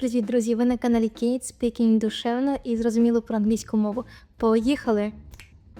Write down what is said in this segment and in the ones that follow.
Привіт, друзі! Ви на каналі Kate Speaking душевно і зрозуміло про англійську мову. Поїхали!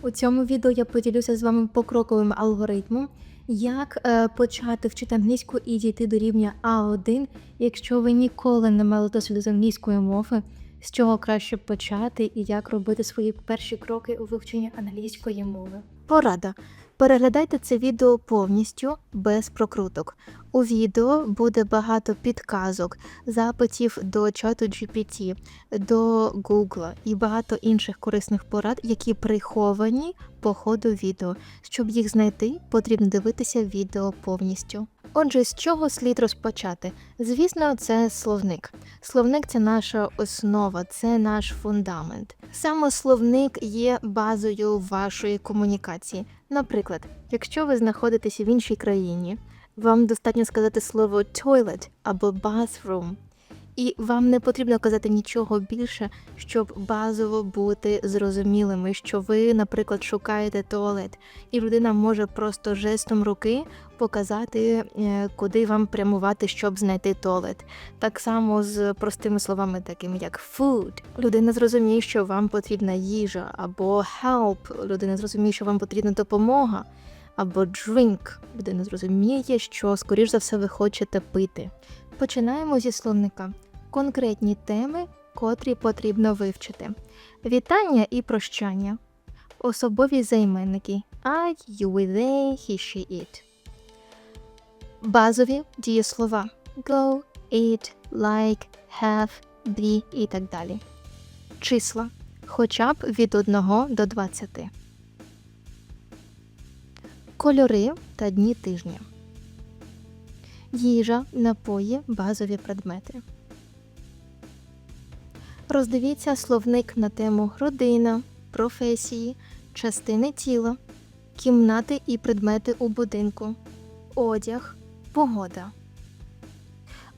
У цьому відео я поділюся з вами покроковим алгоритмом, як е, почати вчити англійську і дійти до рівня А1, якщо ви ніколи не мали досвіду з англійської мови, з чого краще почати і як робити свої перші кроки у вивченні англійської мови. Порада. Переглядайте це відео повністю без прокруток. У відео буде багато підказок, запитів до чату GPT, до Google і багато інших корисних порад, які приховані по ходу відео. Щоб їх знайти, потрібно дивитися відео повністю. Отже, з чого слід розпочати? Звісно, це словник. Словник це наша основа, це наш фундамент. Саме словник є базою вашої комунікації. Наприклад, якщо ви знаходитеся в іншій країні, вам достатньо сказати слово toilet або bathroom, і вам не потрібно казати нічого більше, щоб базово бути зрозумілими, що ви, наприклад, шукаєте туалет, і людина може просто жестом руки показати, е, куди вам прямувати, щоб знайти туалет. Так само з простими словами, такими як food. Людина зрозуміє, що вам потрібна їжа, або help. Людина зрозуміє, що вам потрібна допомога, або drink. Людина зрозуміє, що, скоріш за все, ви хочете пити. Починаємо зі словника. Конкретні теми, котрі потрібно вивчити. Вітання і прощання. Особові займенники I, you, they, he, she, it. Базові дієслова go, eat, like, have, be і так далі. Числа хоча б від 1 до 20. Кольори та дні тижня. Їжа, напої, базові предмети. Роздивіться словник на тему родина, професії, частини тіла, кімнати і предмети у будинку, одяг, погода.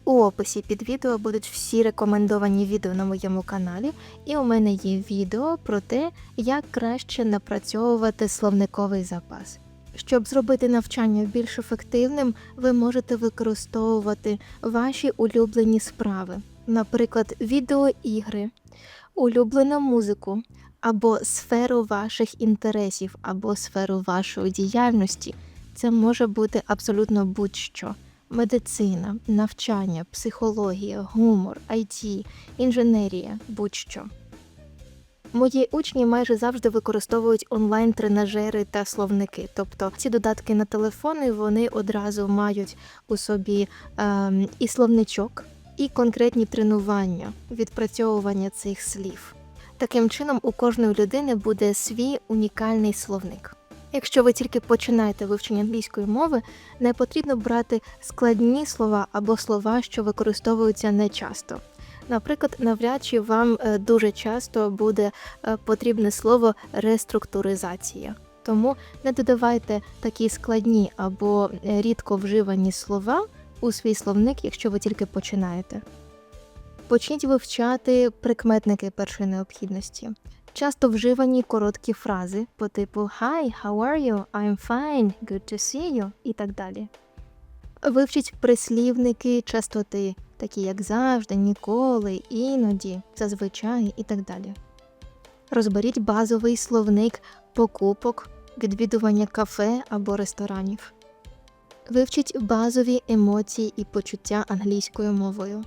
У описі під відео будуть всі рекомендовані відео на моєму каналі, і у мене є відео про те, як краще напрацьовувати словниковий запас. Щоб зробити навчання більш ефективним, ви можете використовувати ваші улюблені справи, наприклад, відеоігри, улюблену музику або сферу ваших інтересів, або сферу вашої діяльності. Це може бути абсолютно будь-що: медицина, навчання, психологія, гумор, IT, інженерія, будь-що. Мої учні майже завжди використовують онлайн-тренажери та словники. Тобто ці додатки на телефони вони одразу мають у собі ем, і словничок, і конкретні тренування, відпрацьовування цих слів. Таким чином, у кожної людини буде свій унікальний словник. Якщо ви тільки починаєте вивчення англійської мови, не потрібно брати складні слова або слова, що використовуються нечасто. Наприклад, навряд чи вам е, дуже часто буде е, потрібне слово реструктуризація. Тому не додавайте такі складні або е, рідко вживані слова у свій словник, якщо ви тільки починаєте. Почніть вивчати прикметники першої необхідності. Часто вживані короткі фрази по типу Hi, how are you? I'm fine, good to see you і так далі. Вивчіть прислівники частоти, такі як завжди, ніколи, іноді, зазвичай і так далі. Розберіть базовий словник покупок, відвідування кафе або ресторанів. Вивчіть базові емоції і почуття англійською мовою.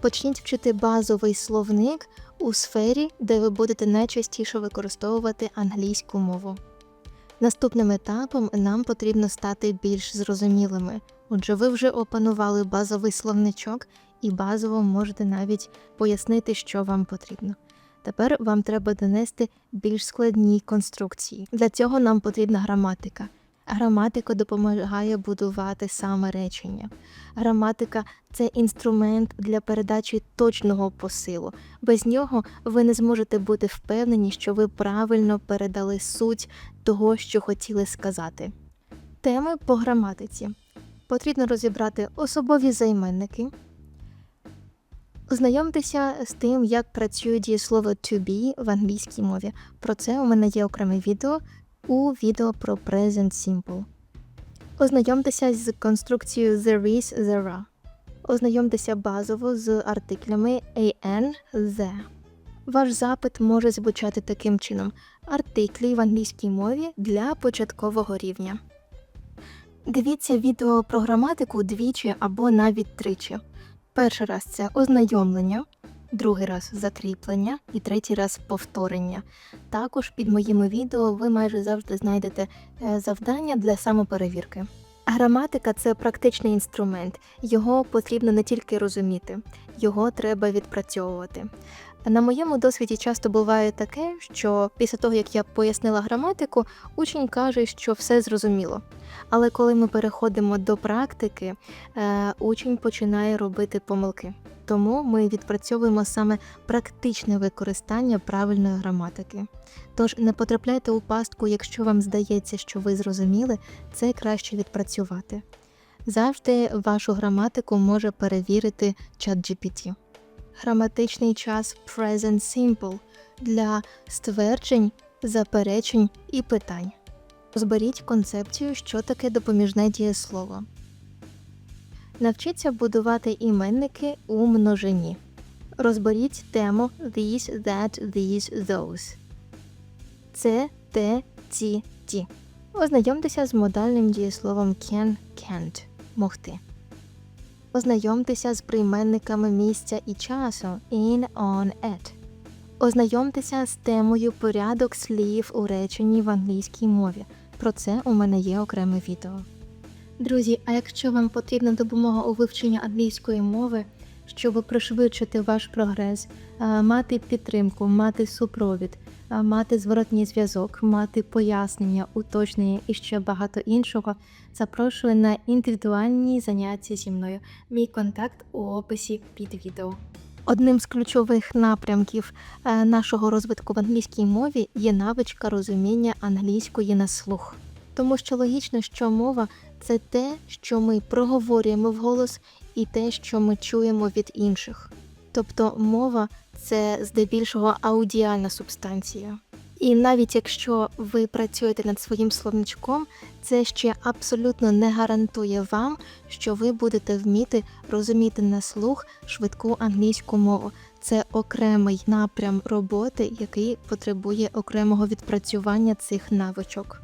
Почніть вчити базовий словник у сфері, де ви будете найчастіше використовувати англійську мову. Наступним етапом нам потрібно стати більш зрозумілими. Отже, ви вже опанували базовий словничок і базово можете навіть пояснити, що вам потрібно. Тепер вам треба донести більш складні конструкції. Для цього нам потрібна граматика. Граматика допомагає будувати саме речення. Граматика це інструмент для передачі точного посилу. Без нього ви не зможете бути впевнені, що ви правильно передали суть того, що хотіли сказати. Теми по граматиці. Потрібно розібрати особові займенники. Ознайомтеся з тим, як працює дієслово to be в англійській мові. Про це у мене є окреме відео у відео про Present Simple. Ознайомтеся з конструкцією there is, there are. Ознайомтеся базово з артиклями an, the. Ваш запит може звучати таким чином: артиклі в англійській мові для початкового рівня. Дивіться відео про граматику двічі або навіть тричі. Перший раз це ознайомлення, другий раз закріплення і третій раз повторення. Також під моїми відео ви майже завжди знайдете е, завдання для самоперевірки. Граматика це практичний інструмент. Його потрібно не тільки розуміти, його треба відпрацьовувати. На моєму досвіді часто буває таке, що після того, як я пояснила граматику, учень каже, що все зрозуміло. Але коли ми переходимо до практики, е, учень починає робити помилки. Тому ми відпрацьовуємо саме практичне використання правильної граматики. Тож не потрапляйте у пастку, якщо вам здається, що ви зрозуміли, це краще відпрацювати. Завжди вашу граматику може перевірити ChatGPT. Граматичний час Present Simple для стверджень, заперечень і питань. Зберіть концепцію, що таке допоміжне дієслово. Навчіться будувати іменники у множині. Розберіть тему these, that, these, those. Це, те, ці, ті. Ознайомтеся з модальним дієсловом can, can't могти. Ознайомтеся з прийменниками місця і часу in, on, at. Ознайомтеся з темою порядок слів у реченні в англійській мові. Про це у мене є окреме відео. Друзі, а якщо вам потрібна допомога у вивченні англійської мови, щоб пришвидшити ваш прогрес, мати підтримку, мати супровід, мати зворотній зв'язок, мати пояснення, уточнення і ще багато іншого, запрошую на індивідуальні заняття зі мною. Мій контакт у описі під відео. Одним з ключових напрямків е, нашого розвитку в англійській мові є навичка розуміння англійської на слух. Тому що логічно, що мова це те, що ми проговорюємо вголос, і те, що ми чуємо від інших. Тобто мова це здебільшого аудіальна субстанція. І навіть якщо ви працюєте над своїм словничком, це ще абсолютно не гарантує вам, що ви будете вміти розуміти на слух швидку англійську мову. Це окремий напрям роботи, який потребує окремого відпрацювання цих навичок.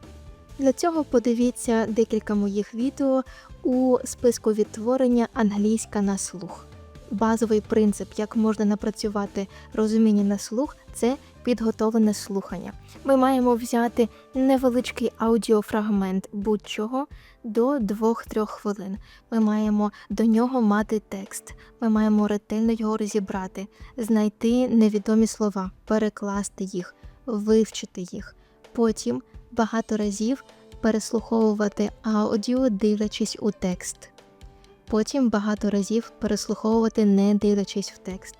Для цього подивіться декілька моїх відео у списку відтворення англійська на слух. Базовий принцип, як можна напрацювати розуміння на слух, це підготовлене слухання. Ми маємо взяти невеличкий аудіофрагмент будь-чого до 2-3 хвилин. Ми маємо до нього мати текст. Ми маємо ретельно його розібрати, знайти невідомі слова, перекласти їх, вивчити їх. Потім багато разів переслуховувати аудіо, дивлячись у текст. Потім багато разів переслуховувати, не дивлячись в текст,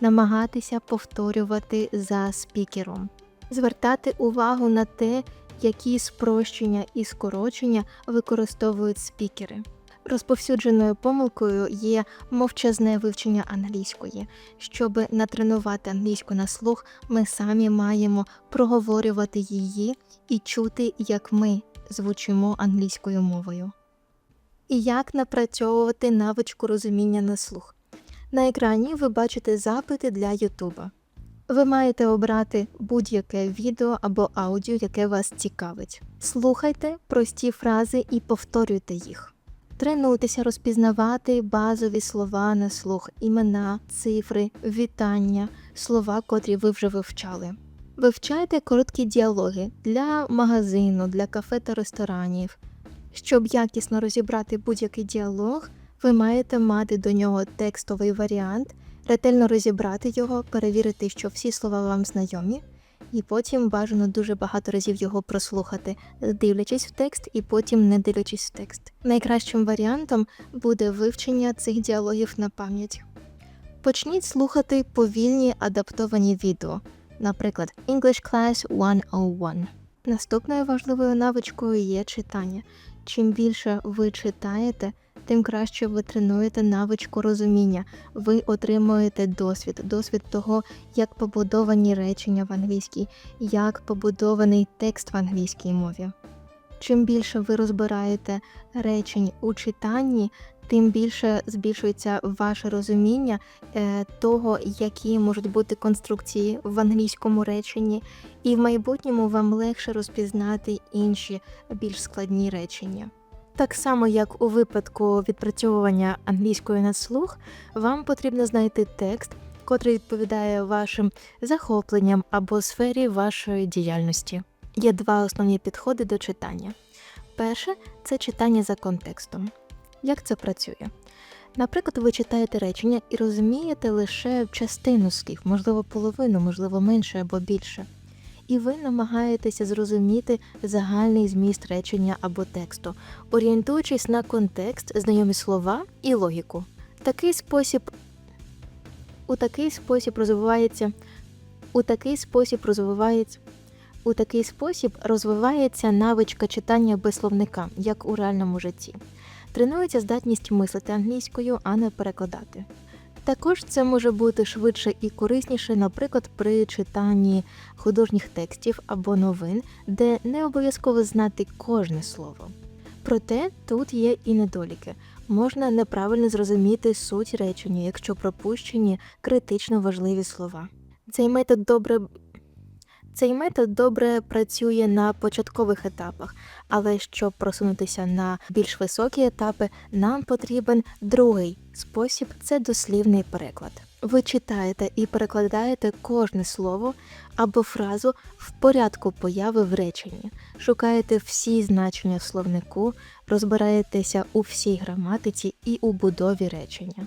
намагатися повторювати за спікером, звертати увагу на те, які спрощення і скорочення використовують спікери. Розповсюдженою помилкою є мовчазне вивчення англійської. Щоб натренувати англійську на слух, ми самі маємо проговорювати її і чути, як ми звучимо англійською мовою. І як напрацьовувати навичку розуміння на слух. На екрані ви бачите запити для Ютуба. Ви маєте обрати будь-яке відео або аудіо, яке вас цікавить. Слухайте прості фрази і повторюйте їх. Тренуйтеся розпізнавати базові слова на слух, імена, цифри, вітання, слова, котрі ви вже вивчали. Вивчайте короткі діалоги для магазину, для кафе та ресторанів. Щоб якісно розібрати будь-який діалог, ви маєте мати до нього текстовий варіант, ретельно розібрати його, перевірити, що всі слова вам знайомі, і потім бажано дуже багато разів його прослухати, дивлячись в текст і потім не дивлячись в текст. Найкращим варіантом буде вивчення цих діалогів на пам'ять. Почніть слухати повільні адаптовані відео, наприклад, English Class 101. Наступною важливою навичкою є читання. Чим більше ви читаєте, тим краще ви тренуєте навичку розуміння. Ви отримуєте досвід, досвід того, як побудовані речення в англійській, як побудований текст в англійській мові. Чим більше ви розбираєте речень у читанні, тим більше збільшується ваше розуміння е, того, які можуть бути конструкції в англійському реченні, і в майбутньому вам легше розпізнати інші більш складні речення. Так само, як у випадку відпрацьовування англійської на слух, вам потрібно знайти текст, котрий відповідає вашим захопленням або сфері вашої діяльності. Є два основні підходи до читання. Перше це читання за контекстом. Як це працює? Наприклад, ви читаєте речення і розумієте лише частину слів, можливо, половину, можливо, менше або більше. І ви намагаєтеся зрозуміти загальний зміст речення або тексту, орієнтуючись на контекст, знайомі слова і логіку. Такий спосіб у такий спосіб розвивається у такий спосіб розвивається у такий спосіб розвивається навичка читання без словника, як у реальному житті. Тренується здатність мислити англійською, а не перекладати. Також це може бути швидше і корисніше, наприклад, при читанні художніх текстів або новин, де не обов'язково знати кожне слово. Проте тут є і недоліки. Можна неправильно зрозуміти суть речення, якщо пропущені критично важливі слова. Цей метод добре цей метод добре працює на початкових етапах, але щоб просунутися на більш високі етапи, нам потрібен другий спосіб це дослівний переклад. Ви читаєте і перекладаєте кожне слово або фразу в порядку появи в реченні, шукаєте всі значення в словнику, розбираєтеся у всій граматиці і у будові речення.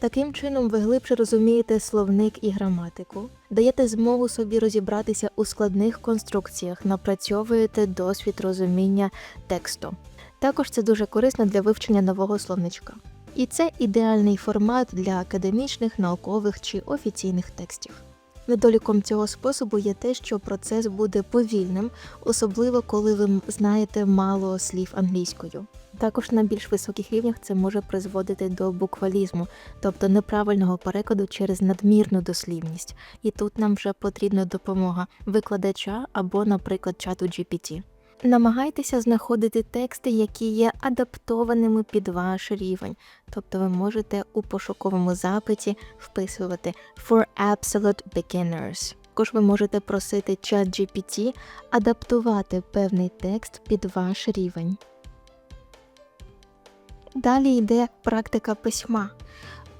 Таким чином ви глибше розумієте словник і граматику, даєте змогу собі розібратися у складних конструкціях, напрацьовуєте досвід розуміння тексту. Також це дуже корисно для вивчення нового словничка. І це ідеальний формат для академічних, наукових чи офіційних текстів. Недоліком цього способу є те, що процес буде повільним, особливо коли ви знаєте мало слів англійською. Також на більш високих рівнях це може призводити до буквалізму, тобто неправильного перекладу через надмірну дослівність. І тут нам вже потрібна допомога викладача або, наприклад, чату GPT. Намагайтеся знаходити тексти, які є адаптованими під ваш рівень. Тобто ви можете у пошуковому запиті вписувати for absolute beginners. Також ви можете просити чат GPT адаптувати певний текст під ваш рівень. Далі йде практика письма.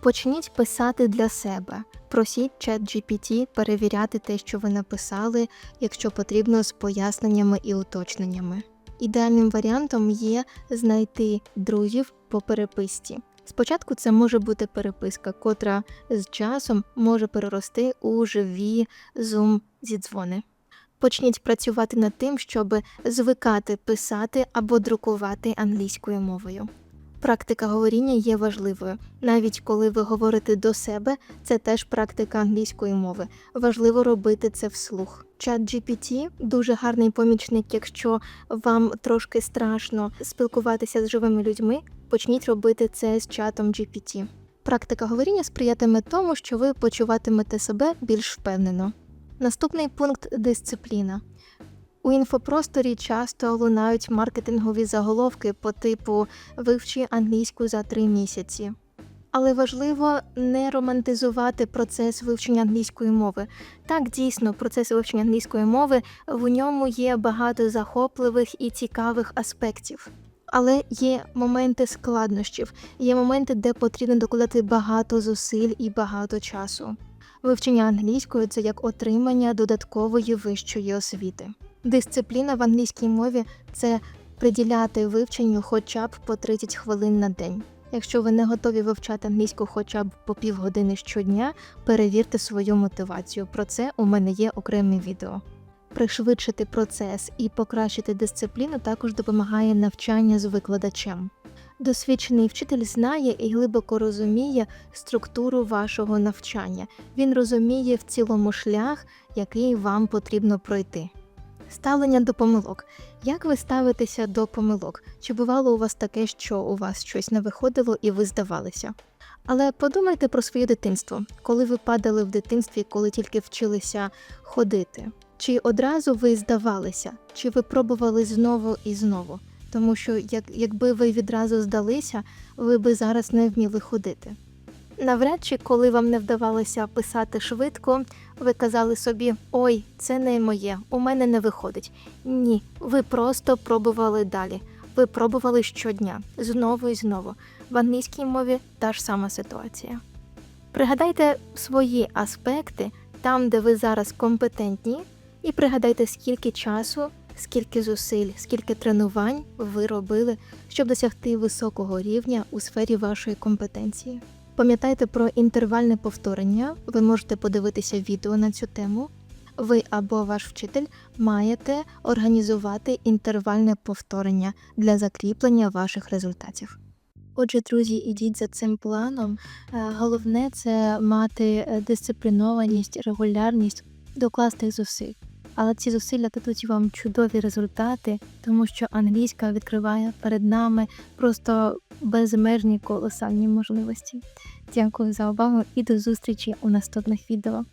Почніть писати для себе. Просіть чат GPT перевіряти те, що ви написали, якщо потрібно, з поясненнями і уточненнями. Ідеальним варіантом є знайти друзів по переписці. Спочатку це може бути переписка, котра з часом може перерости у живі зум зідзвони. Почніть працювати над тим, щоб звикати писати або друкувати англійською мовою. Практика говоріння є важливою. Навіть коли ви говорите до себе, це теж практика англійської мови. Важливо робити це вслух. Чат GPT – дуже гарний помічник, якщо вам трошки страшно спілкуватися з живими людьми. Почніть робити це з чатом GPT. Практика говоріння сприятиме тому, що ви почуватимете себе більш впевнено. Наступний пункт дисципліна. У інфопросторі часто лунають маркетингові заголовки по типу вивчи англійську за три місяці. Але важливо не романтизувати процес вивчення англійської мови. Так, дійсно, процес вивчення англійської мови в ньому є багато захопливих і цікавих аспектів. Але є моменти складнощів, є моменти, де потрібно докладати багато зусиль і багато часу. Вивчення англійської це як отримання додаткової вищої освіти. Дисципліна в англійській мові це приділяти вивченню хоча б по 30 хвилин на день. Якщо ви не готові вивчати англійську хоча б по півгодини щодня, перевірте свою мотивацію. Про це у мене є окреме відео. Пришвидшити процес і покращити дисципліну також допомагає навчання з викладачем. Досвідчений вчитель знає і глибоко розуміє структуру вашого навчання. Він розуміє в цілому шлях, який вам потрібно пройти. Ставлення до помилок. Як ви ставитеся до помилок? Чи бувало у вас таке, що у вас щось не виходило і ви здавалися? Але подумайте про своє дитинство, коли ви падали в дитинстві, коли тільки вчилися ходити. Чи одразу ви здавалися, чи ви пробували знову і знову? тому що як, якби ви відразу здалися, ви би зараз не вміли ходити. Навряд чи, коли вам не вдавалося писати швидко, ви казали собі: Ой, це не моє, у мене не виходить. Ні, ви просто пробували далі. Ви пробували щодня, знову і знову. В англійській мові та ж сама ситуація. Пригадайте свої аспекти там, де ви зараз компетентні, і пригадайте, скільки часу, скільки зусиль, скільки тренувань ви робили, щоб досягти високого рівня у сфері вашої компетенції. Пам'ятайте про інтервальне повторення. Ви можете подивитися відео на цю тему. Ви або ваш вчитель маєте організувати інтервальне повторення для закріплення ваших результатів. Отже, друзі, ідіть за цим планом. Е, Головне це мати е, дисциплінованість, регулярність, докласти зусиль. Але ці зусилля дадуть вам чудові результати, тому що англійська відкриває перед нами просто безмежні колосальні можливості. Дякую за увагу і до зустрічі у наступних відео.